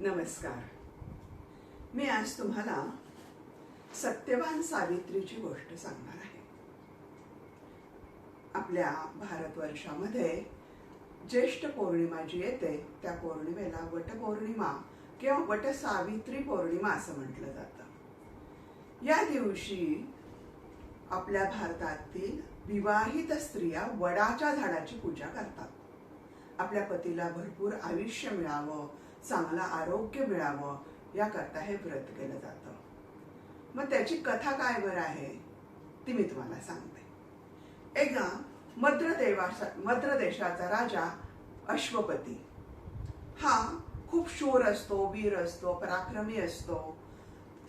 नमस्कार. मी आज तुम्हाला सत्यवान सावित्रीची गोष्ट सांगणार आहे. आपल्या भारतवर्षामध्ये ज्येष्ठ पौर्णिमा जी येते त्या पौर्णिमेला वटपौर्णिमा किंवा वट सावित्री पौर्णिमा असं म्हटलं जातं. या दिवशी आपल्या भारतातील विवाहित स्त्रिया वडाच्या झाडाची पूजा करतात. आपल्या पतीला भरपूर आयुष्य मिळावं चांगलं आरोग्य मिळावं याकरता हे व्रत केलं जातं. मग त्याची कथा काय बरं आहे? ती मी तुम्हाला सांगते. एकदा मद्रदेवाचा मद्र देशाचा राजा अश्वपती. हा खूप शूर असतो वीर असतो पराक्रमी असतो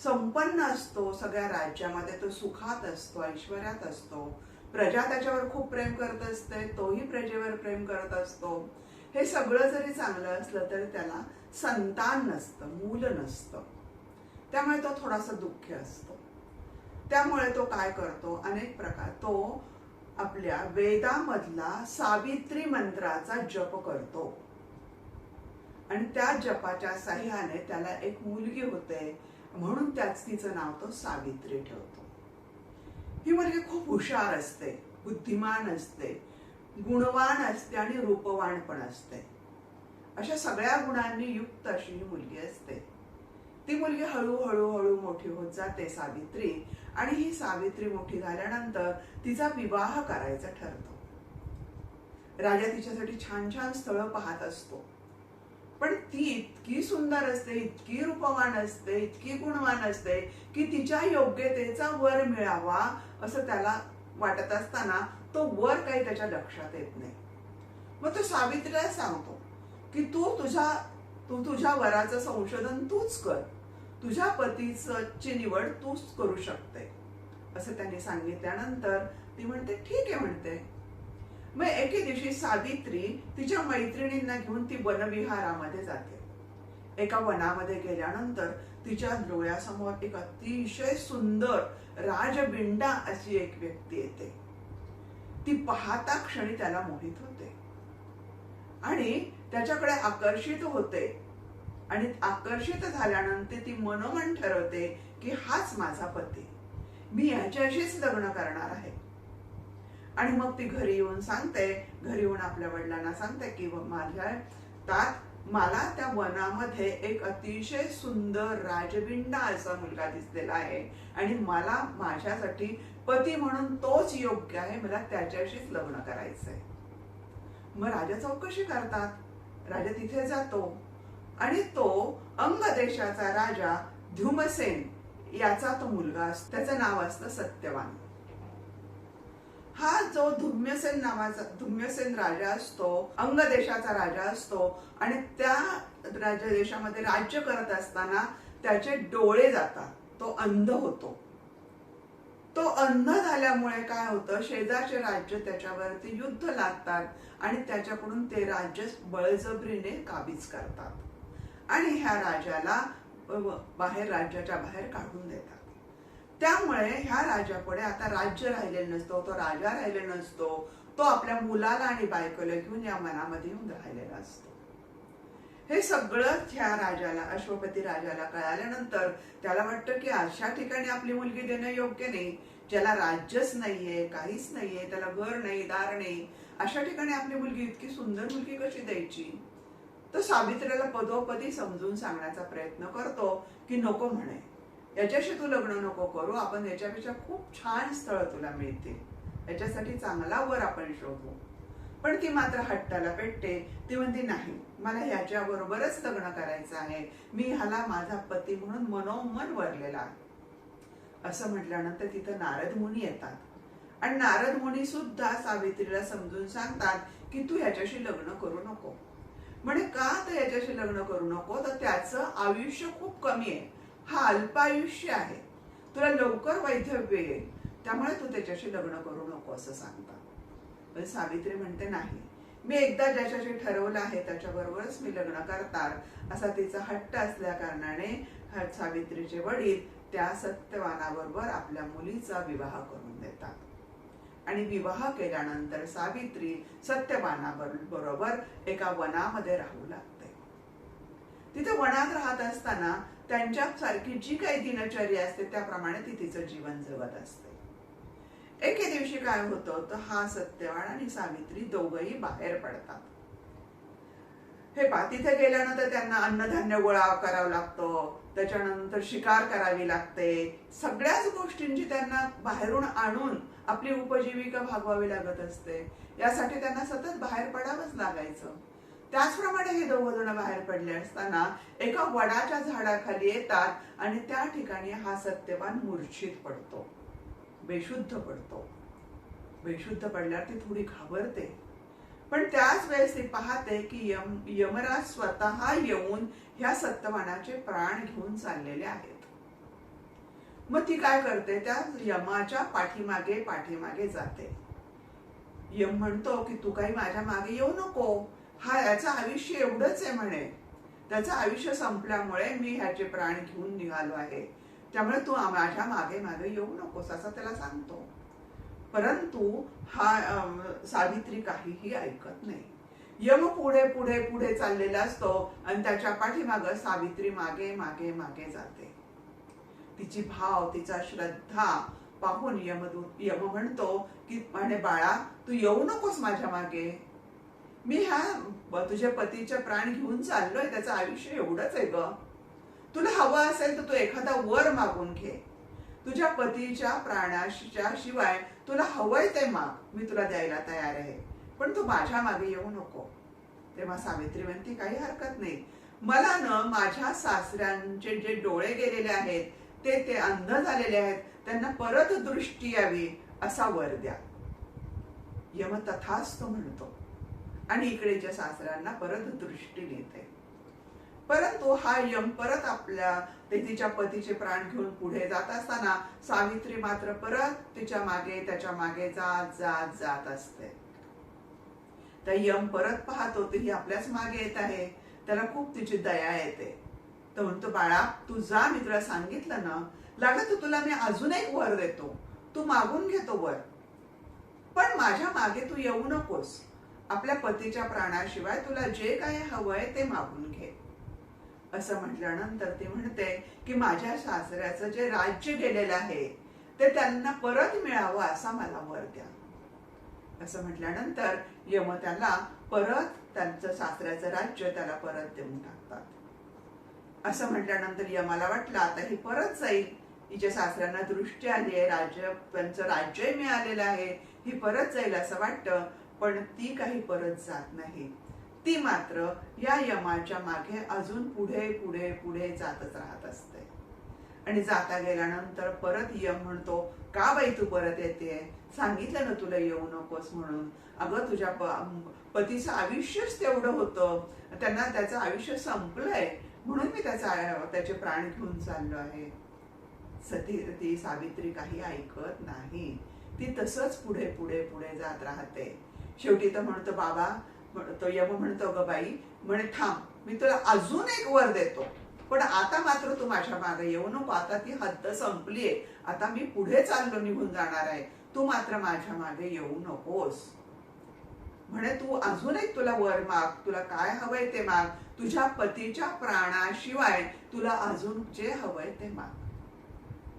संपन्न असतो सगळ्या राज्यामध्ये तो सुखात असतो ऐश्वर्यात असतो. प्रजा त्याच्यावर खूप प्रेम करत असते तोही प्रजेवर प्रेम करत असतो. हे सगळं जरी चांगलं असलं तरी त्याला संतान नसतं मूल नसतं. त्यामुळे तो थोडासा दुःखी असतो. त्यामुळे तो काय करतो? अनेक प्रकार. तो आपल्या वेदामधला सावित्री मंत्राचा जप करतो. आणि त्या जपाच्या सह्याने त्याला एक मुलगी होते. म्हणून त्याच तिचं नाव तो सावित्री ठेवतो. ही मुलगी खूप हुशार असते बुद्धिमान असते गुणवान असते आणि रूपवान पण असते. अशा सगळ्या गुणांनी युक्त अशी ही मुलगी असते. ती मुलगी हळूहळू हळू मोठी होत जाते सावित्री. आणि ही सावित्री मोठी झाल्यानंतर तिचा विवाह करायचा ठरतो. राजा तिच्यासाठी छान छान स्थळं पाहत असतो. पण ती इतकी सुंदर असते इतकी रूपवान असते इतकी गुणवान असते की तिच्या योग्यतेचा वर मिळावा असं त्याला वाटत असताना तो वर काही त्याच्या लक्षात येत नाही. मग तो सावित्रीला सांगतो की तू तुझ्या तू तुझ्या वराचं संशोधन तूच कर. तुझ्या पतीची निवड तूच करू शकते. असं त्यांनी सांगितल्यानंतर ती म्हणते ठीक आहे म्हणते. मग एके दिवशी सावित्री तिच्या मैत्रिणींना घेऊन ती वनविहारामध्ये जाते. एका वनामध्ये गेल्यानंतर तिच्या डोळ्यासमोर एक अतिशय सुंदर राजबिंडा अशी एक व्यक्ती येते. ती पाहता क्षणी त्याला मोहित होते. आणि त्याच्याकडे आकर्षित होते. आणि आकर्षित झाल्यानंतर ती मनोमन ठरवते की हाच माझा पती. मी याच्याशीच लग्न करणार आहे. आणि मग ती घरी येऊन सांगते घरी येऊन आपल्या वडिलांना सांगते की माझ्या तात मला त्या वनामध्ये एक अतिशय सुंदर राजबिंडा असा मुलगा दिसलेला आहे. आणि मला माझ्यासाठी पती म्हणून तोच योग्य आहे. मला त्याच्याशीच लग्न करायचंय. मग राजा चौकशी करतात. राजा तिथे जातो. आणि तो अंग देशाचा राजा ध्युमसेन याचा तो मुलगा असतो त्याचं नाव असतं सत्यवान. हा जो धुम्यसेन नावाचा धुम्यसेन राजा असतो अंग देशाचा राजा असतो आणि त्या राज्य देशामध्ये राज्य करत असताना त्याचे डोळे जातात. तो अंध होतो. तो अंध झाल्यामुळे काय होतं शेजारचे राज्य त्याच्यावरती युद्ध लागतात आणि त्याच्याकडून ते राज्य बळजबरीने काबीज करतात. आणि ह्या राजाला बाहेर राज्याच्या बाहेर काढून देतात. त्यामुळे ह्या राजापुढे आता राज्य राहिलेला नसतो तो राजा राहिलेला नसतो तो आपल्या मुलाला आणि बायकोला घेऊन या मनामध्ये येऊन राहिलेला असतो. हे सगळं ह्या राजाला अश्वपती राजाला कळाल्यानंतर त्याला वाटतं की अशा ठिकाणी आपली मुलगी देणं योग्य नाही. ज्याला राज्यच नाहीये काहीच नाहीये त्याला घर नाही दार नाही अशा ठिकाणी आपली मुलगी इतकी सुंदर मुलगी कशी द्यायची? तो सावित्र्याला पदोपदी समजून सांगण्याचा प्रयत्न करतो की नको म्हणे. याच्याशी तू लग्न नको करू आपण याच्यापेक्षा खूप छान स्थळ तुला मिळतील. याच्यासाठी चांगला वर आपण शोधू. पण ती मात्र हट्टाला पेटते ती म्हणते नाही मला ह्याच्या बरोबरच लग्न करायचं आहे. मी ह्याला माझा पती म्हणून मनोमन वरलेला आहे. असं म्हटल्यानंतर तिथं नारद मुनी येतात. आणि नारद मुनी सुद्धा सावित्रीला समजून सांगतात की तू ह्याच्याशी लग्न करू नको. म्हणे का तर याच्याशी लग्न करू नको? तर त्याचं आयुष्य खूप कमी आहे. हा अल्पायुष्य आहे. तुला लवकर वैधव्य येईल. त्यामुळे तू त्याच्याशी लग्न करू नको असं सांगतात. पण सावित्री म्हणते नाही. मी एकदा ज्याच्याशी ठरवलं आहे त्याच्याबरोबरच मी लग्न करणार. असा तिचा हट्ट असल्या कारणाने सावित्रीचे वडील त्या सत्यवानाबरोबर आपल्या मुलीचा विवाह करून देतात. आणि विवाह केल्यानंतर सावित्री सत्यवानाबरोबर एका वनामध्ये राहू लागते. तिथे वनात राहत असताना त्यांच्यासारखी जी काही दिनचर्या असते त्याप्रमाणे ती तिचं जीवन जगत असते. दिवशी काय होतं? तर हा सत्यवान आणि सावित्री दोघही बाहेर पडतात. हे पा तिथे गेल्यानंतर त्यांना अन्नधान्य गोळा करावं लागतं. त्याच्यानंतर शिकार करावी लागते. सगळ्याच गोष्टींची त्यांना बाहेरून आणून आपली उपजीविका भागवावी लागत असते. यासाठी त्यांना सतत बाहेर पडावंच लागायचं. त्याचप्रमाणे हे दोघ जण बाहेर पडले असताना एका वडाच्या झाडाखाली येतात आणि त्या ठिकाणी हा सत्यवान मूर्छित पडतो. बेशुद्ध पडतो. बेशुद्ध पडल्यावर ती थोडी घाबरते. पण त्याच वेळेस ती पाहते की यम यमराज स्वतः येऊन ह्या सत्यवानाचे प्राण घेऊन चाललेले आहेत. मग ती काय करते? त्या यमाच्या पाठीमागे पाठीमागे जाते. यम म्हणतो की तू काही माझ्या मागे येऊ नको. हा याचं आयुष्य एवढंच आहे म्हणे. त्याचं आयुष्य संपल्यामुळे मी ह्याचे प्राण घेऊन निघालो आहे. त्यामुळे तू माझ्या मागे मागे येऊ नकोस असा त्याला सांगतो. परंतु हा सावित्री काहीही ऐकत नाही. यम पुढे पुढे पुढे चाललेला असतो आणि त्याच्या पाठीमाग सावित्री मागे मागे मागे जाते. तिची भाव तिचा श्रद्धा पाहून यमदूत यम म्हणतो की म्हणे बाळा तू येऊ नकोस माझ्या मागे. मी ह्या तुझ्या पतीचे प्राण घेऊन चाललोय त्याचं आयुष्य एवढंच आहे ग. तुला हवं असेल तर तू एखादा वर मागून घे. तुझ्या पतीच्या प्राणाच्या शिवाय तुला हवंय ते माग मी तुला द्यायला तयार आहे. पण तू माझ्या मागे येऊ नको. तेव्हा सावित्री म्हणते काही हरकत नाही. मला न माझ्या सासऱ्यांचे जे डोळे गेलेले आहेत ते ते अंध झालेले आहेत. त्यांना परत दृष्टी यावी असा वर द्या. यम तथास्तु म्हणतो. आणि इकडेच्या सासऱ्यांना परत दृष्टी देते. परंतु हा यम परत आपल्या ते तिच्या पतीचे प्राण घेऊन पुढे जात असताना सावित्री मात्र परत तिच्यामागे त्याच्यामागे जात जात जात असते. तर यम परत पाहतो तर ही आपल्याच मागे येत आहे. त्याला खूप तिची दया येते. तर म्हणतो बाळा तू जा मी तुला सांगितलं ना लागत तुला मी अजून एक वर देतो. तू मागून घेतो वर. पण माझ्या मागे तू येऊ नकोस. आपल्या पतीच्या प्राणाशिवाय तुला जे काही हवंय ते मागून घे. असं म्हटल्यानंतर ती म्हणते की माझ्या सासऱ्याचं जे राज्य गेलेलं आहे ते त्यांना परत मिळावं असा मला वर द्या. असं म्हटल्यानंतर यम त्याला परत त्यांचं सासऱ्याचं राज्य त्याला परत देऊन टाकतात. असं म्हटल्यानंतर यमाला वाटलं आता ही परत जाईल. हिच्या सासऱ्यांना दृष्टी आली आहे राज्य त्यांचं राज्य मिळालेलं आहे ही परत जाईल असं वाटतं पण ती काही परत जात नाही. ती मात्र या यमाच्या मागे अजून पुढे पुढे पुढे जातच राहत असते. आणि जाता गेल्यानंतर परत यम म्हणतो का बाई तू परत येते सांगितलं ना तुला येऊ नकोस म्हणून. अगं तुझ्या पतीचं आयुष्यच तेवढं होतं. त्यांना त्याचं आयुष्य संपलंय. म्हणून मी त्याचा त्याचे प्राण घेऊन चाललो आहे. सती ती सावित्री काही ऐकत नाही. ती तसंच पुढे पुढे पुढे जात राहते. शेवटी तर म्हणतो बाबा तो यम म्हणतो ग बाई म्हणे थांब मी तुला अजून एक वर देतो. पण आता मात्र तू माझ्या मागे येऊ नको आता ती हद्द संपलीये आता मी पुढे चाललो निघून जाणार आहे. तू मात्र माझ्या मागे येऊ नकोस. म्हणे तू अजून एक तुला वर माग तुला काय हवंय ते माग? तुझ्या पतीच्या प्राणाशिवाय तुला अजून जे हवंय ते माग.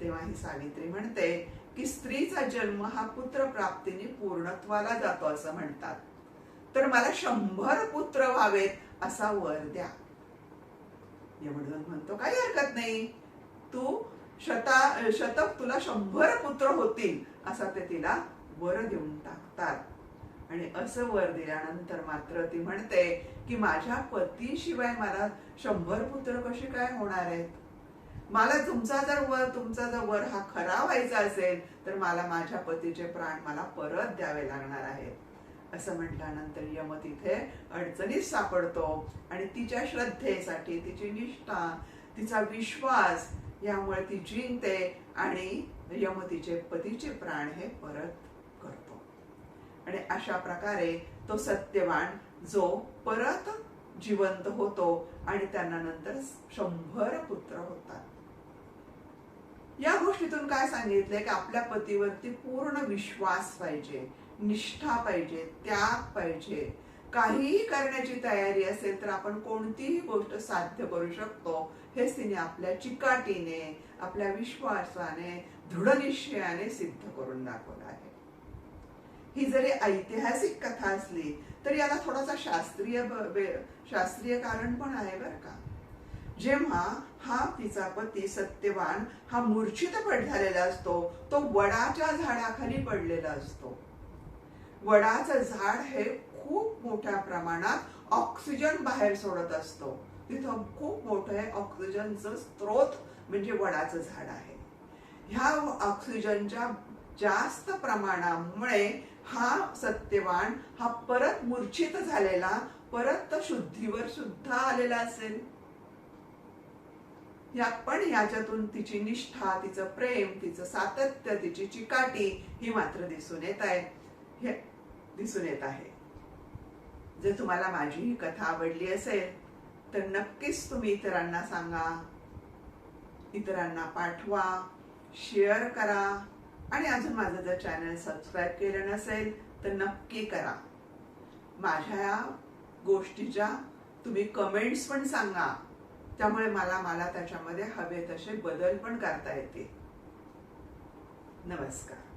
तेव्हा ही सावित्री म्हणते की स्त्रीचा जन्म हा पुत्र प्राप्तीने पूर्णत्वाला जातो असं म्हणतात. तर मला शंभर पुत्र व्हावेत असा वर द्या. यमधन म्हणतो काही हरकत नाही. तू शता शतक तुला शंभर पुत्र होतील असा ते तिला वर देऊन टाकतात. आणि असं वर दिल्यानंतर मात्र ती म्हणते की माझ्या पतीशिवाय मला शंभर पुत्र कशी काय होणार आहेत? मला तुमचा जर वर तुमचा जर वर हा खरा व्हायचा असेल तर मला माझ्या पतीचे प्राण मला परत द्यावे लागणार आहेत. असं म्हटल्यानंतर यम तिथे अडचणीत सापडतो. आणि तिच्या श्रद्धेसाठी तिची निष्ठा तिचा विश्वास यामुळे ती जिंकते आणि यम तिचे पतीचे प्राण हे परत करतो. आणि अशा प्रकारे तो सत्यवान जो परत जिवंत होतो आणि त्यांना नंतर शंभर पुत्र होतात. या गोष्टीतून काय सांगितलंय? की आपल्या पतीवरती पूर्ण विश्वास पाहिजे. निष्ठा पाहिजे त्याग पाहिजे. काहीही करण्याची तयारी असेल तर आपण कोणतीही गोष्ट साध्य करू शकतो. हेच तिने आपल्या चिकाटीने आपल्या विश्वासाने दृढनिश्चयाने सिद्ध करून दाखवलं आहे. ही जरी ऐतिहासिक कथा असली तरी याला थोडासा शास्त्रीय शास्त्रीय कारण पण आहे बरं का. जेव्हा हा तिचा पती सत्यवान हा मूर्छित पड झालेला असतो तो वडाच्या झाडाखाली पडलेला असतो. वडाचं झाड हे खूप मोठ्या प्रमाणात ऑक्सिजन बाहेर सोडत असतो. तिथं खूप मोठं हे ऑक्सिजनचं स्त्रोत म्हणजे वडाचं झाड आहे. ह्या ऑक्सिजनच्या जास्त प्रमाणामुळे हा सत्यवान हा परत मूर्छित झालेला परत शुद्धीवर सुद्धा आलेला असेल. या पण याच्यातून तिची निष्ठा तिचं प्रेम तिचं सातत्य तिची चिकाटी ही मात्र दिसून येत आहे. हे दिसून येत आहे. जर तुम्हाला माझी ही कथा आवडली असेल तर नक्कीच तुम्ही इतरांना सांगा इतरांना पाठवा शेअर करा आणि अजून माझं जर चॅनल सबस्क्राईब केलं नसेल तर नक्की करा. माझ्या या गोष्टीच्या तुम्ही कमेंट्स पण सांगा. त्यामुळे मला मला त्याच्यामध्ये हवे तसे बदल पण करता येतील. नमस्कार.